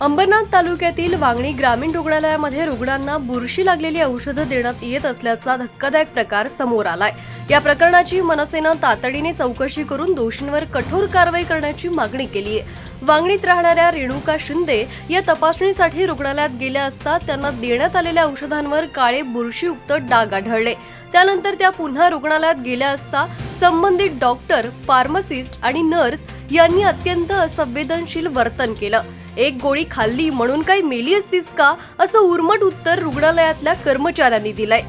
अंबरनाथ तालुक्यातील वांगणी ग्रामीण रुग्णालयामध्ये रुग्णांना बुरशी लागलेली औषधं देण्यात येत असल्याचा धक्कादायक प्रकार समोर आलाय. या प्रकरणाची मनसेनं तातडीने चौकशी करून दोषींवर कठोर कारवाई करण्याची मागणी केली आहे. वांगणीत राहणाऱ्या रेणुका शिंदे या तपासणीसाठी रुग्णालयात गेल्या असता त्यांना देण्यात आलेल्या औषधांवर काळे बुरशीयुक्त डाग आढळले. त्यानंतर त्या पुन्हा रुग्णालयात गेल्या असता संबंधित डॉक्टर फार्मसिस्ट आणि नर्स यांनी अत्यंत असंवेदनशील वर्तन केलं. एक गोळी खाल्ली म्हणून काही मेली असतीस का असं उर्मट उत्तर रुग्णालयातल्या कर्मचाऱ्यांनी दिलंय.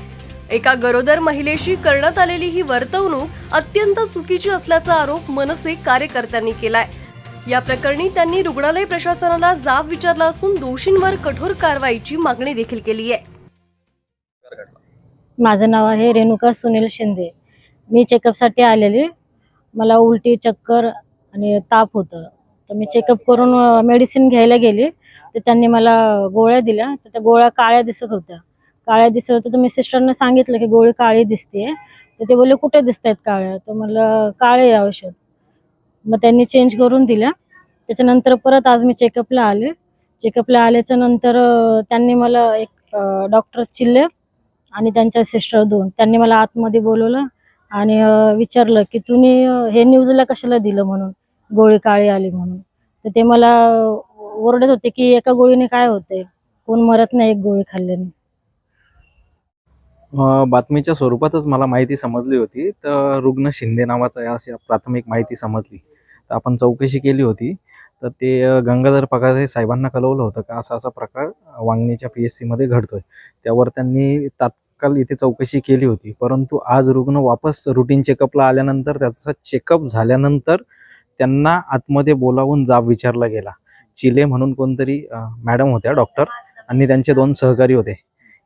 एका गरोदर महिलेशी करण्यात आलेली ही वर्तवणूक अत्यंत चुकीची असल्याचा आरोप मनसे कार्यकर्त्यांनी केलाय. या प्रकरणी त्यांनी रुग्णालय प्रशासनाला जाब विचारला असून दोषींवर कठोर कारवाईची मागणी देखील केली आहे. माझं नाव आहे रेणुका सुनील शिंदे. मी चेकअपसाठी आलेली. मला उलटी चक्कर आणि ताप होतं. तर मी चेकअप करून मेडिसिन घ्यायला गेली. तर त्यांनी मला गोळ्या दिल्या. तर त्या गोळ्या काळ्या दिसत होत्या. काळ्या दिसत होत्या. तर मी सिस्टरने सांगितलं की गोळी काळी दिसते तर ते बोलले कुठे दिसत आहेत काळ्या? तर मला काळे औषध. मग त्यांनी चेंज करून दिल्या. त्याच्यानंतर परत आज मी चेकअपला आले. चेकअपला आल्याच्यानंतर त्यांनी मला एक डॉक्टर चिल्ले आणि त्यांच्या सिस्टर दोन. त्यांनी मला आतमध्ये बोलवलं आणि विचारलं की तुम्ही हे न्यूजला कशाला दिलं म्हणून? गोळी काळी आली म्हणून. तर ते मला ओरडत होते की एका गोळीने काय होते कोण मरत नाही एक गोळी खाल्ल्याने. बातमीच्या स्वरूपातच मला माहिती समजली होती. तर रुग्ण शिंदे नावाचं अशी प्राथमिक माहिती समजली. तर आपण चौकशी केली होती. तर ते गंगाधर पगारे साहेबांना कळवलं होतं का असा असा प्रकार वांगणीच्या पी एस सीमध्ये घडतोय. त्यावर त्यांनी तात्काळ इथे चौकशी केली होती. परंतु आज रुग्ण वापस रुटीन चेकअपला आल्यानंतर त्याचा चेकअप झाल्यानंतर त्यांना आतमध्ये बोलावून जाब विचारला गेला. चिले म्हणून कोणतरी मॅडम होत्या डॉक्टर आणि त्यांचे दोन सहकारी होते.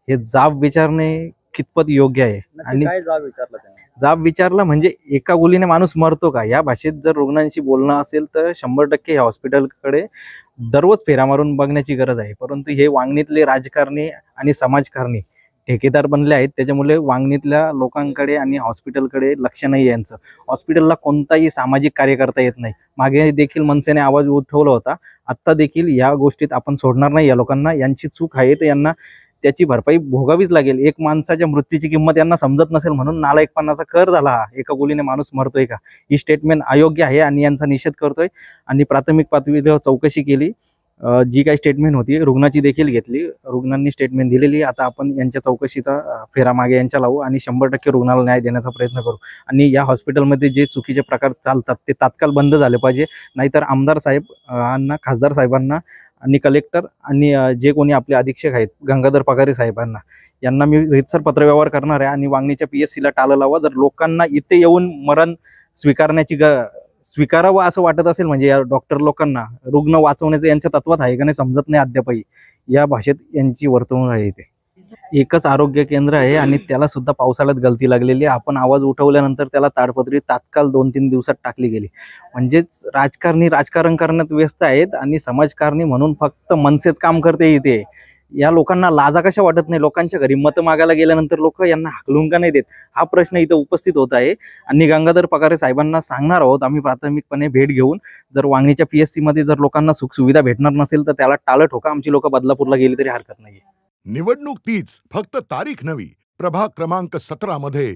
हे जाब विचारणे कितपत योग्य आहे? आणि जाब विचारला जाब विचारला म्हणजे एका गोळीने माणूस मरतो का? या भाषेत जर रुग्णांशी बोलणं असेल तर शंभर टक्के ह्या हॉस्पिटलकडे दररोज फेऱ्या मारून बघण्याची गरज आहे. परंतु हे वांगणीतले राजकारणी आणि समाजकारणी ठेकेदार बनले आहेत. त्याच्यामुळे वांगणीतल्या लोकांकडे आणि हॉस्पिटलकडे लक्ष नाही आहे यांचं. हॉस्पिटलला कोणताही सामाजिक कार्य करता येत नाही. मागे देखील मनसेने आवाज उठवला होता. आत्ता देखील या गोष्टीत आपण सोडणार नाही या लोकांना. यांची चूक आहे तर यांना त्याची भरपाई भोगावीच लागेल. एक माणसाच्या मृत्यूची किंमत यांना समजत नसेल म्हणून नालायकपणाचा कर झाला हा. एका गोलीने माणूस मरतोय का? ही स्टेटमेंट अयोग्य आहे आणि यांचा निषेध करतोय. आणि प्राथमिक पातळीवर चौकशी केली. जी काही स्टेटमेंट होती रुग्णाची देखील घेतली. रुग्णांनी स्टेटमेंट दिलेली. आता आपण यांच्या चौकशीचा फेरा मागे यांच्या लावू आणि शंभर टक्के रुग्णाला न्याय देण्याचा प्रयत्न करू. आणि या हॉस्पिटलमध्ये जे चुकीचे प्रकार चालतात ते तात्काळ बंद झाले पाहिजे. नाहीतर आमदार साहेब खासदार साहेबांना आणि कलेक्टर आणि जे कोणी आपले अधीक्षक आहेत गंगाधर पगारे साहेबांना यांना मी रितसर पत्रव्यवहार करणार आहे आणि वांगणीच्या पी एस सीला टाळं लावा. जर लोकांना इथे येऊन मरण स्वीकारण्याची ग स्वीकारावं असं वाटत असेल म्हणजे या डॉक्टर लोकांना रुग्ण वाचवण्याचं यांच्या तत्वात आहे का नाही समजत नाही अद्यापही. या भाषेत यांची वर्तवणूक आहे इथे. एकच आरोग्य केंद्र आहे आणि त्याला सुद्धा पावसाळ्यात गलती लागलेली आहे. आपण आवाज उठवल्यानंतर त्याला ताडपत्री तात्काळ दोन तीन दिवसात टाकली गेली. म्हणजेच राजकारणी राजकारण करण्यात व्यस्त आहेत आणि समाजकारणी म्हणून फक्त मनसेच काम करते इथे. या लोकांना लाजा कशा वाटत नाही? लोकांच्या घरी मतं मागायला गेल्यानंतर लोक यांना हाकलून का नाही देत? हा प्रश्न इथं उपस्थित होत आहे. आणि गंगाधर पगारे साहेबांना सांगणार आहोत आम्ही प्राथमिकपणे भेट घेऊन. जर वांगणीच्या पी एसमध्ये जर लोकांना सुखसुविधा भेटणार नसेल तर त्याला टाळं ठोका. आमची लोक बदलापूरला गेली तरी हरकत नाही निवडणूक तीच फक्त तारीख नवी प्रभाग क्रमांक सतरा मध्ये